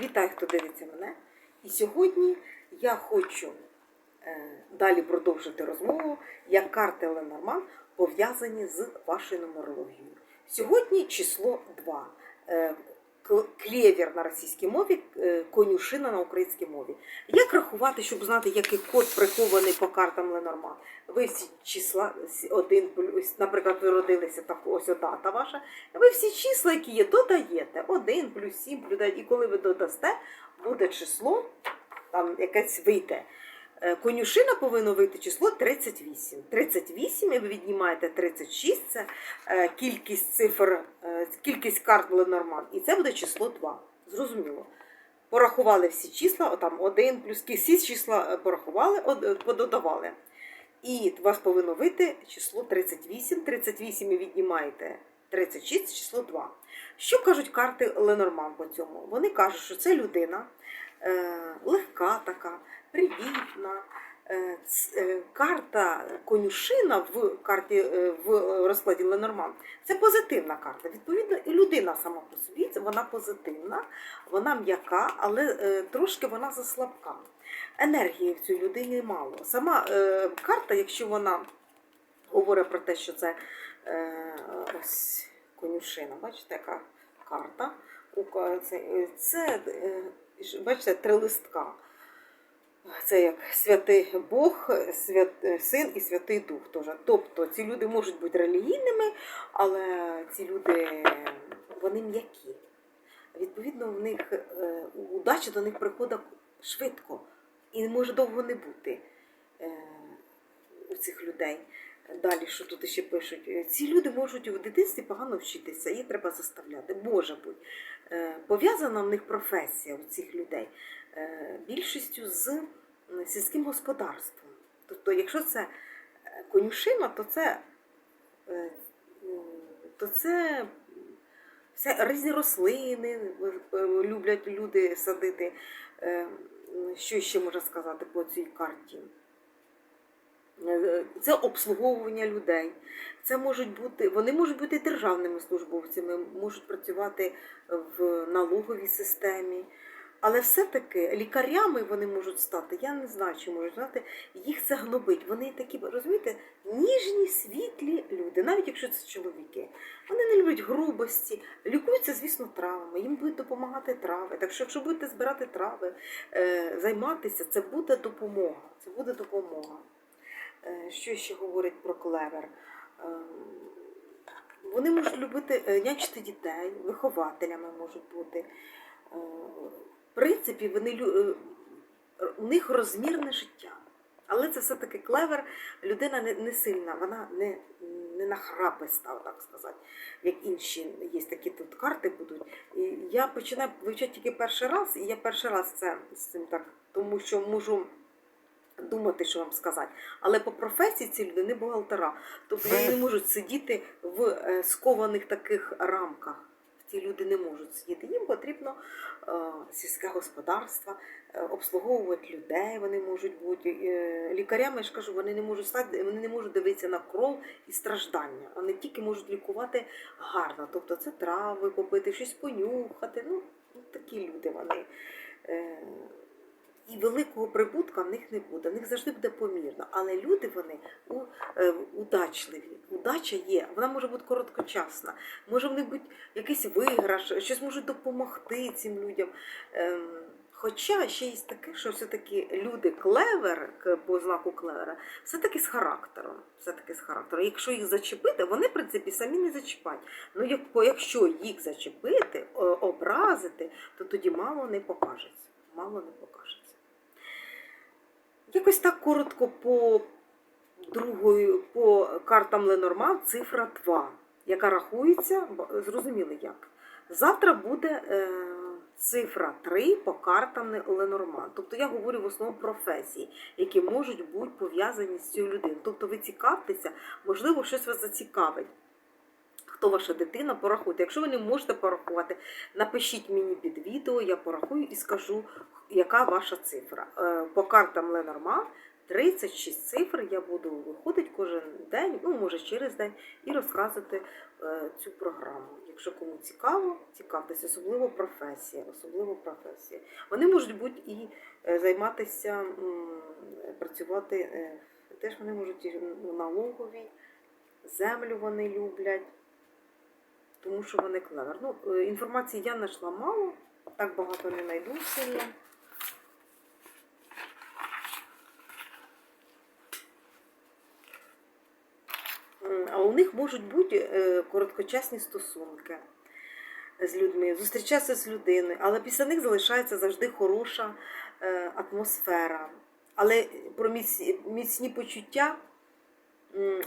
Вітаю, хто дивиться мене. І сьогодні я хочу е, далі продовжити розмову, як карти Ленорман пов'язані з вашою нумерологією. Сьогодні число 2. Клєвір на російській мові, е, конюшина на українській мові. Як рахувати, щоб знати, який код прихований по картам Ленорман? Ви всі числа один наприклад, ви родилися так, ось дата ваша. Ви всі числа, які є, додаєте. 1 плюс 7 плюс 9. І коли ви додасте, буде число, там якесь вийде. Е, Конюшина повинно вийти число 38. 38, і ви віднімаєте 36, це е, кількість цифр, е, кількість карт Ленорман. І це буде число 2. Зрозуміло. Порахували всі числа, отам 1 плюс всі числа порахували, пододавали. І у вас повинно вийти число 38. 38 і віднімаєте 36, число 2. Що кажуть карти Ленорман по цьому? Вони кажуть, що це людина е, легка така, привітна. Е, е, карта конюшина в карті е, в розкладі Ленорман це позитивна карта. Відповідно, і людина сама по собі вона позитивна, вона м'яка, але е, трошки вона заслабка. Енергії в цій людині мало. Сама е, карта, якщо вона говорить про те, що це е, ось конюшина, бачите, яка карта. Це, е, е, бачите, три листка. Це як святий Бог, свят, е, син і святий Дух. Теж. Тобто ці люди можуть бути релігійними, але ці люди вони м'які. Відповідно, в них удача до них приходить швидко і може довго не бути у цих людей. Далі, що тут ще пишуть, Е, ці люди можуть у дитинстві погано вчитися, їх треба заставляти. Може бути. Е, Пов'язана в них професія у цих людей е, більшістю з сільським господарством. Тобто, якщо це конюшина, то це, то це все різні рослини люблять люди садити. Що ще можна сказати по цій карті? Е, Це обслуговування людей. Це можуть бути, вони можуть бути державними службовцями, можуть працювати в налоговій системі. Але все-таки лікарями вони можуть стати. Я не знаю, чи можуть знати, їх це гнобить. Вони такі, розумієте, ніжні, світлі люди, навіть якщо це чоловіки. Вони не люблять грубості, лікуються, звісно, травами. Їм будуть допомагати трави. Так що, якщо будете збирати трави, е, займатися, це буде допомога. Це буде допомога. Е, Що ще говорить про клевер? Ем, Вони можуть любити е, нянчити дітей, вихователями можуть бути. Е, В принципі, вони, е, у них розмірне життя. Але це все-таки клевер, людина не, не сильна, вона не, не нахраписта, так сказати, як інші є такі тут карти будуть. І я починаю вивчати тільки перший раз, і я перший раз це з цим так, тому що можу думати, що вам сказати. Але по професії ці люди не бухгалтера. Тобто вони не можуть сидіти в е, скованих таких рамках. Ці люди не можуть сидіти. Їм потрібно е, сільське господарство, е, обслуговувати людей. Вони можуть бути е, лікарями. Я ж кажу, вони не можуть стати, вони не можуть дивитися на кров і страждання. Вони тільки можуть лікувати гарно. Тобто це трави попити, щось понюхати. Ну, такі люди вони. Е, і великого прибутка в них не буде. В них завжди буде помірно. Але люди вони у, е, удачливі. Удача є. Вона може бути короткочасна. Може в них бути якийсь виграш, щось може допомогти цим людям. Ем, Хоча ще є таке, що все-таки люди клевер по знаку клевера, все-таки з характером. Все-таки з характером. Якщо їх зачепити, вони, в принципі, самі не зачіпають. Ну, як, якщо їх зачепити, образити, то тоді мало не покажеться. Мало не покажеться. Якось так коротко по другою, по картам Ленорман цифра 2, яка рахується, бо- зрозуміли як. Завтра буде е, цифра 3 по картам Ленорман. Тобто я говорю в основному професії, які можуть бути пов'язані з цією людиною. Тобто ви цікавтеся, можливо, щось вас зацікавить. Хто ваша дитина, порахуйте. Якщо ви не можете порахувати, напишіть мені під відео, я порахую і скажу, яка ваша цифра. Е, По картам Ленорман 36 цифр я буду виходити кожен день, ну може через день, і розказувати е, цю програму. Якщо кому цікаво, цікавтесь, особливо професія, особливо професія. Вони можуть бути і е, займатися, працювати, теж вони можуть і в налоговій, землю вони люблять, тому що вони клевер. Ну, е, інформації я знайшла мало, так багато не знайду. М, А у них можуть бути е, короткочасні стосунки з людьми, зустрічатися з людиною, але після них залишається завжди хороша е, атмосфера. Але про міцні почуття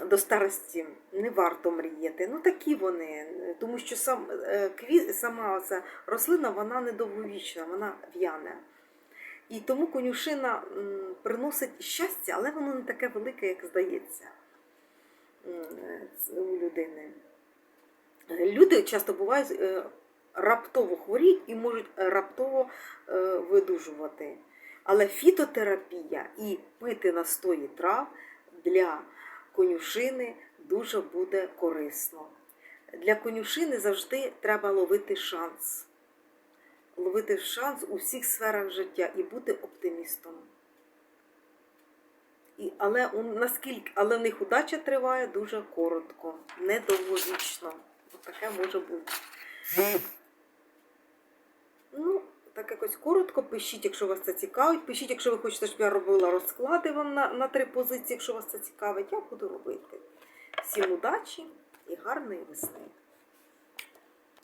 до старості не варто мріяти. Ну такі вони, тому що сам, е, кві, сама ця рослина вона недовговічна, вона в'яне. І тому конюшина приносить щастя, але воно не таке велике, як здається е, у людини. Люди часто бувають е, раптово хворіють і можуть раптово видужувати. Але фітотерапія і пити настої трав для конюшини дуже буде корисно. Для конюшини завжди треба ловити шанс. Ловити шанс у всіх сферах життя і бути оптимістом. І, але, наскільки, але в них удача триває дуже коротко, недовговічно. Таке може бути. Так якось коротко пишіть, якщо вас це цікавить. Пишіть, якщо ви хочете, щоб я робила розклади вам на, на три позиції, якщо вас це цікавить, я буду робити. Всім удачі і гарної весни!